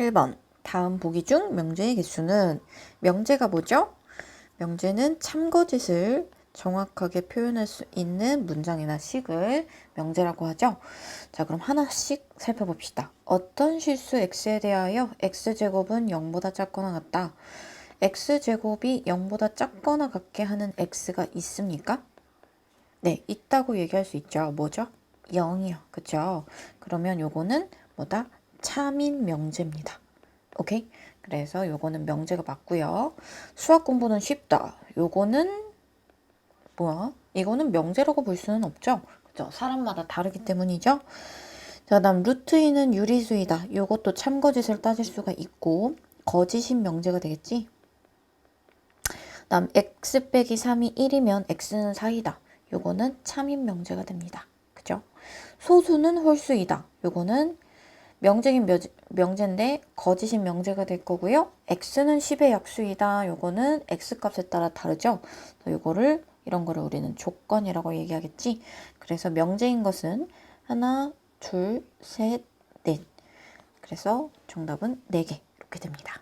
1번. 다음 보기 중 명제의 개수는 명제가 뭐죠? 명제는 참거짓을 정확하게 표현할 수 있는 문장이나 식을 명제라고 하죠. 자, 그럼 하나씩 살펴봅시다. 어떤 실수 x에 대하여 x제곱은 0보다 작거나 같다. x제곱이 0보다 작거나 같게 하는 x가 있습니까? 네, 있다고 얘기할 수 있죠. 뭐죠? 0이요. 그쵸? 그러면 요거는 뭐다? 참인 명제입니다. 오케이? 그래서 요거는 명제가 맞고요. 수학 공부는 쉽다. 요거는 뭐야? 이거는 명제라고 볼 수는 없죠. 그죠? 사람마다 다르기 때문이죠. 자, 다음 루트 2는 유리수이다. 요것도 참거짓을 따질 수가 있고 거짓인 명제가 되겠지? 다음 x 빼기 3이 1이면 x는 4이다. 요거는 참인 명제가 됩니다. 그죠? 소수는 홀수이다. 요거는 명제긴 명- 명제인데 거짓인 명제가 될 거고요. x는 10의 약수이다. 요거는 x 값에 따라 다르죠. 요거를 이런 거를 우리는 조건이라고 얘기하겠지. 그래서 명제인 것은 하나, 둘, 셋, 넷. 그래서 정답은 4개 이렇게 됩니다.